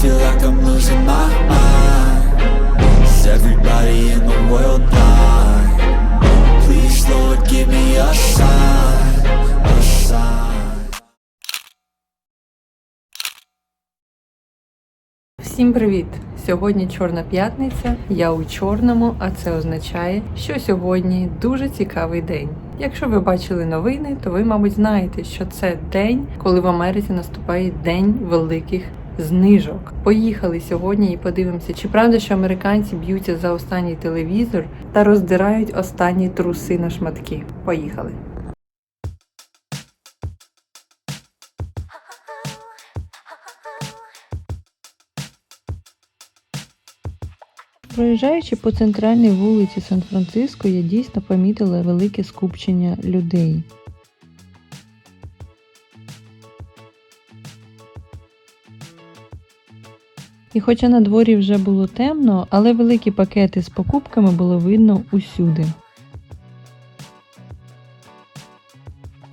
feel like I'm losing my mind Is everybody in the world blind? Please, Lord, give me a sign A sign Всім привіт! Сьогодні Чорна п'ятниця, я у чорному, а це означає, що сьогодні дуже цікавий день. Якщо ви бачили новини, то ви, мабуть, знаєте, що це день, коли в Америці наступає день великих знижок. Поїхали сьогодні і подивимося, чи правда, що американці б'ються за останній телевізор та роздирають останні труси на шматки. Поїхали! Проїжджаючи по центральній вулиці Сан-Франциско, я дійсно помітила велике скупчення людей. І хоча на дворі вже було темно, але великі пакети з покупками було видно усюди.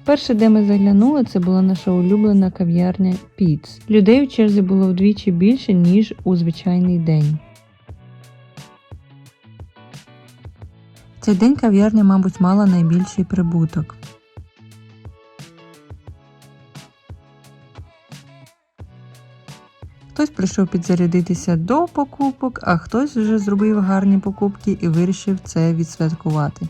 Перше, де ми заглянули, це була наша улюблена кав'ярня Піц. Людей у черзі було вдвічі більше, ніж у звичайний день. Цей день кав'ярня, мабуть, мала найбільший прибуток. Хтось прийшов підзарядитися до покупок, а хтось вже зробив гарні покупки і вирішив це відсвяткувати.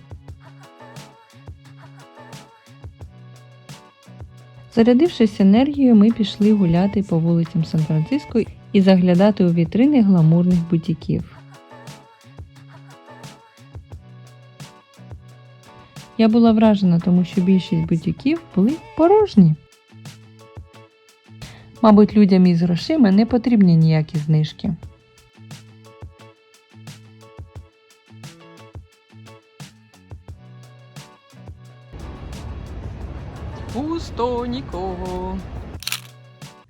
Зарядившись енергією, ми пішли гуляти по вулицям Сан-Франциско і заглядати у вітрини гламурних бутіків. Я була вражена, тому що більшість бутіків були порожні. Мабуть, людям із грошима не потрібні ніякі знижки. Пусто нікого.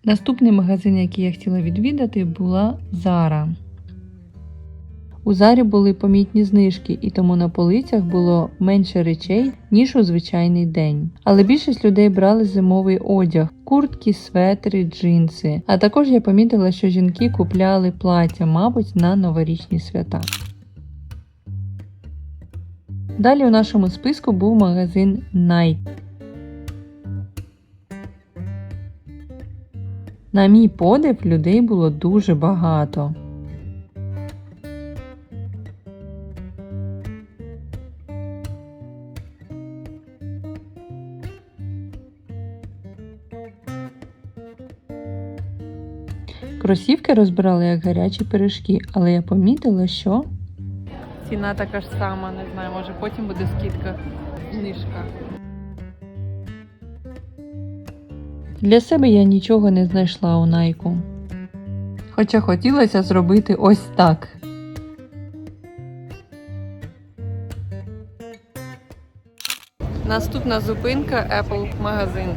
Наступний магазин, який я хотіла відвідати, була Зара. У Зарі були помітні знижки, і тому на полицях було менше речей, ніж у звичайний день. Але більшість людей брали зимовий одяг, куртки, светри, джинси. А також я помітила, що жінки купляли плаття, мабуть, на новорічні свята. Далі у нашому списку був магазин Nike. На мій подив людей було дуже багато. Кросівки розбирали як гарячі пиріжки, але я помітила, що. Ціна така ж сама, не знаю, може потім буде скидка, знижка. Для себе я нічого не знайшла у найку. Хоча хотілося зробити ось так. Наступна зупинка Apple магазин.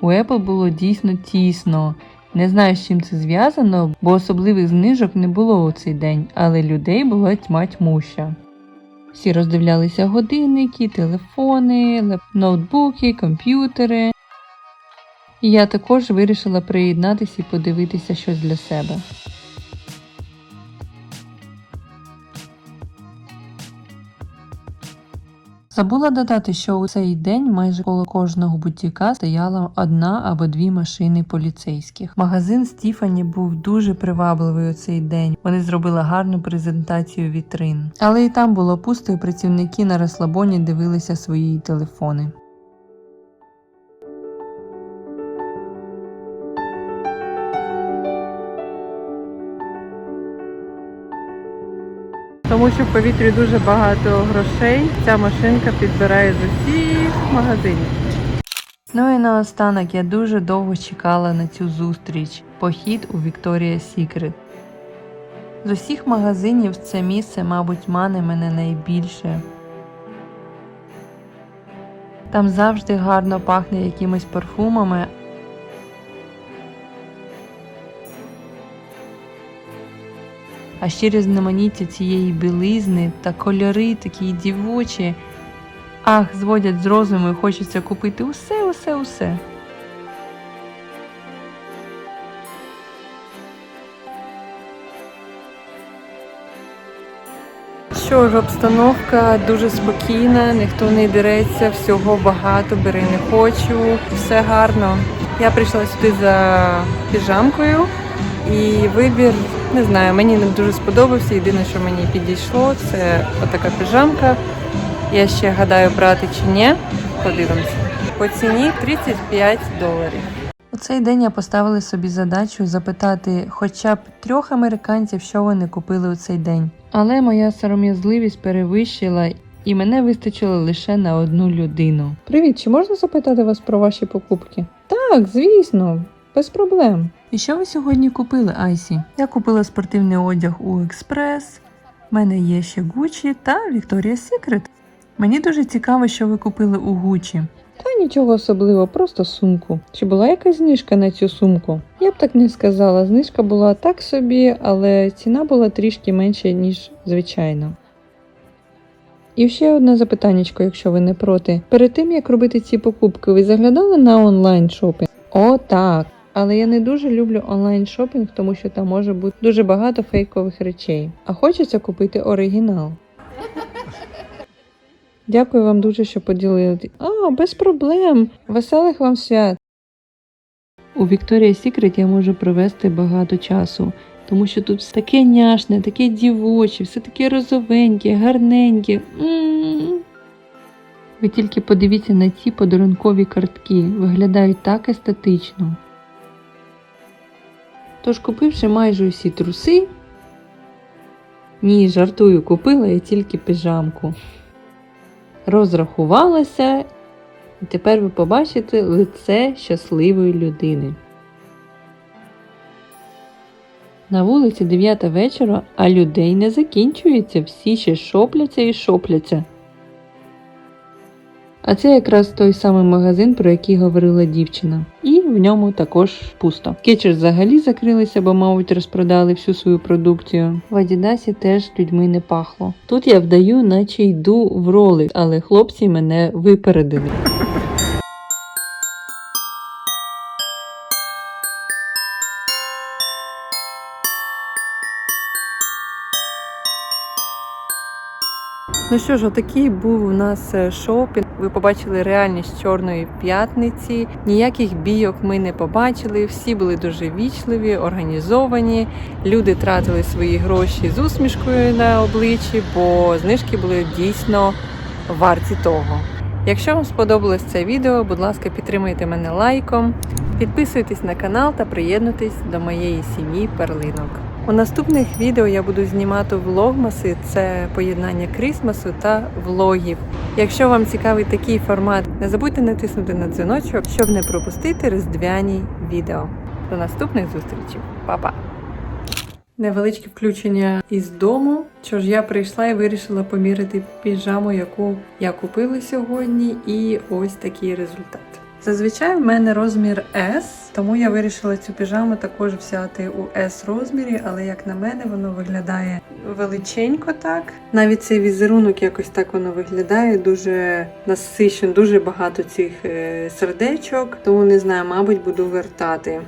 У Apple було дійсно тісно. Не знаю, з чим це зв'язано, бо особливих знижок не було у цей день, але людей була тьма тьмуща. Всі роздивлялися годинники, телефони, ноутбуки, комп'ютери. І я також вирішила приєднатися і подивитися щось для себе. Забула додати, що у цей день майже коло кожного бутіка стояла одна або дві машини поліцейських. Магазин Стіфані був дуже привабливий у цей день. Вони зробили гарну презентацію вітрин. Але і там було пусто, і працівники на розслабоні дивилися свої телефони. Тому що в повітрі дуже багато грошей. Ця машинка підбирає з усіх магазинів. Ну і наостанок я дуже довго чекала на цю зустріч похід у Victoria's Secret. З усіх магазинів це місце, мабуть, мане мене найбільше. Там завжди гарно пахне якимись парфумами, а ще різноманіття цієї білизни та кольори такі дівочі. Ах, зводять з розуму і хочеться купити усе, усе, усе. Що ж, обстановка дуже спокійна, ніхто не дереться, всього багато, бери не хочу, все гарно. Я прийшла сюди за піжамкою і вибір, не знаю, мені не дуже сподобався. Єдине, що мені підійшло, це отака піжамка. Я ще гадаю, брати чи ні. Подивимося. По ціні 35 доларів. У цей день я поставила собі задачу запитати хоча б трьох американців, що вони купили у цей день. Але моя сором'язливість перевищила, і мене вистачило лише на одну людину. Привіт, чи можна запитати вас про ваші покупки? Так, звісно, без проблем. І що ви сьогодні купили, Айсі? Я купила спортивний одяг у Експрес. У мене є ще Gucci та Victoria's Secret. Мені дуже цікаво, що ви купили у Гучі. Та нічого особливого, просто сумку. Чи була якась знижка на цю сумку? Я б так не сказала. Знижка була так собі, але ціна була трішки менша, ніж звичайно. І ще одне запитаннячко, якщо ви не проти. Перед тим як робити ці покупки, ви заглядали на онлайн шопінг? О, так. Але я не дуже люблю онлайн шопінг, тому що там може бути дуже багато фейкових речей. А хочеться купити оригінал. Дякую вам дуже, що поділилися. А, без проблем. Веселих вам свят. У Victoria's Secret я можу провести багато часу, тому що тут все таке няшне, таке дівоче, все таке розовеньке, гарненьке. М. Ви тільки подивіться на ці подарункові картки, виглядають так естетично. Тож, купивши майже усі труси, ні, жартую, купила я тільки піжамку розрахувалася, і тепер ви побачите лице щасливої людини. На вулиці 9 вечора, а людей не закінчується, всі ще шопляться і шопляться. А це якраз той самий магазин, про який говорила дівчина. І в ньому також пусто. Кетчер взагалі закрилися, бо, мабуть, розпродали всю свою продукцію. В Адідасі теж людьми не пахло. Тут я вдаю, наче йду в роли, але хлопці мене випередили. Ну що ж, отакий був у нас е, шопінг. Ви побачили реальність чорної п'ятниці. Ніяких бійок ми не побачили. Всі були дуже вічливі, організовані. Люди тратили свої гроші з усмішкою на обличчі, бо знижки були дійсно варті того. Якщо вам сподобалось це відео, будь ласка, підтримайте мене лайком, підписуйтесь на канал та приєднуйтесь до моєї сім'ї перлинок. У наступних відео я буду знімати влогмаси, це поєднання крісмасу та влогів. Якщо вам цікавий такий формат, не забудьте натиснути на дзвіночок, щоб не пропустити різдвяні відео. До наступних зустрічей, Па-па! Невеличке включення із дому. Що ж я прийшла і вирішила поміряти піжаму, яку я купила сьогодні, і ось такий результат. Зазвичай в мене розмір S, тому я вирішила цю піжаму також взяти у S розмірі, але як на мене, воно виглядає величенько так. Навіть цей візерунок якось так воно виглядає, дуже насичено, дуже багато цих е, сердечок, тому не знаю, мабуть, буду вертати.